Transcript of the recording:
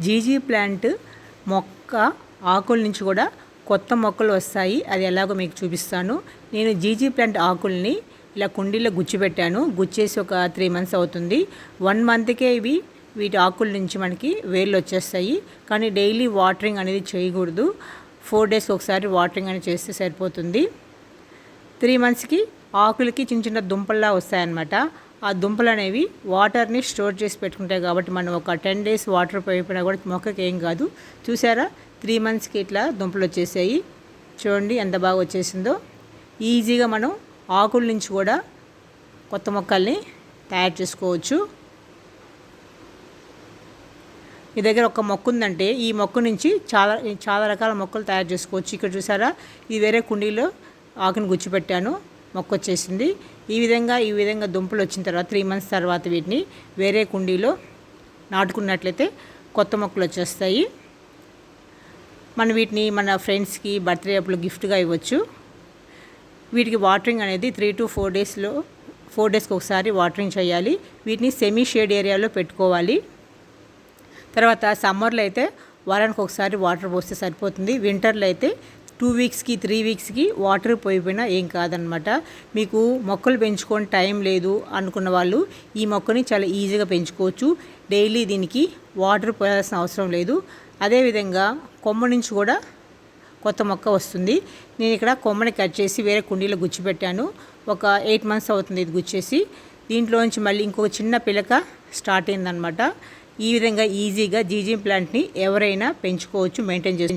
GG plant మొక్క ఆకుల నుంచి కూడా కొత్త మొక్కలు వస్తాయి. అది ఎలాగో మీకు చూపిస్తాను. నేను జీజీ ప్లాంట్ ఆకుల్ని ఇలా కుండీలో గుచ్చిపెట్టాను. గుచ్చేసి ఒక త్రీ మంత్స్ అవుతుంది. వన్ మంత్కే ఇవి వీటి ఆకుల నుంచి మనకి వేర్లు వచ్చేస్తాయి. కానీ డైలీ వాటరింగ్ అనేది చేయకూడదు. ఫోర్ డేస్కి ఒకసారి వాటరింగ్ అనేది చేస్తే సరిపోతుంది. త్రీ మంత్స్కి ఆకులకి చిన్న చిన్న దుంపల్లా వస్తాయన్నమాట. ఆ దుంపలు అనేవి వాటర్ని స్టోర్ చేసి పెట్టుకుంటాయి కాబట్టి మనం ఒక టెన్ డేస్ వాటర్ పోయిపోయినా కూడా మొక్కకి ఏం కాదు. చూసారా? త్రీ మంత్స్కి ఇట్లా దుంపలు వచ్చేసాయి. చూడండి ఎంత బాగా వచ్చేసిందో. ఈజీగా మనం ఆకుల నుంచి కూడా కొత్త మొక్కల్ని తయారు చేసుకోవచ్చు. మీ దగ్గర ఒక మొక్క ఉందంటే ఈ మొక్క నుంచి చాలా చాలా రకాల మొక్కలు తయారు చేసుకోవచ్చు. ఇక్కడ చూసారా? ఇది వేరే కుండీలో ఆకుని గుచ్చిపెట్టాను. మొక్క వచ్చేసింది ఈ విధంగా ఈ విధంగా దుంపలు వచ్చిన తర్వాత త్రీ మంత్స్ తర్వాత వీటిని వేరే కుండీలో నాటుకున్నట్లయితే కొత్త మొక్కలు వచ్చేస్తాయి. మనం వీటిని మన ఫ్రెండ్స్కి బర్త్డే అప్పుడు గిఫ్ట్గా ఇవ్వచ్చు. వీటికి వాటరింగ్ అనేది త్రీ టు ఫోర్ డేస్లో ఫోర్ డేస్కి ఒకసారి వాటరింగ్ చేయాలి. వీటిని సెమీ షేడ్ ఏరియాలో పెట్టుకోవాలి. తర్వాత సమ్మర్లో అయితే వారానికి ఒకసారి వాటర్ పోస్తే సరిపోతుంది. వింటర్లో అయితే టూ వీక్స్కి త్రీ వీక్స్కి వాటర్ పోయిపోయినా ఏం కాదనమాట. మీకు మొక్కలు పెంచుకొని టైం లేదు అనుకున్న వాళ్ళు ఈ మొక్కని చాలా ఈజీగా పెంచుకోవచ్చు. డైలీ దీనికి వాటర్ పోయాల్సిన అవసరం లేదు. అదేవిధంగా కొమ్మ నుంచి కూడా కొత్త మొక్క వస్తుంది. నేను ఇక్కడ కొమ్మని కట్ చేసి వేరే కుండీలో గుచ్చిపెట్టాను. ఒక ఎయిట్ మంత్స్ అవుతుంది ఇది గుచ్చేసి. దీంట్లోంచి మళ్ళీ ఇంకొక చిన్న పిలక స్టార్ట్ అయిందనమాట. ఈ విధంగా ఈజీగా జీజీ ప్లాంట్ని ఎవరైనా పెంచుకోవచ్చు మెయింటైన్ చేసి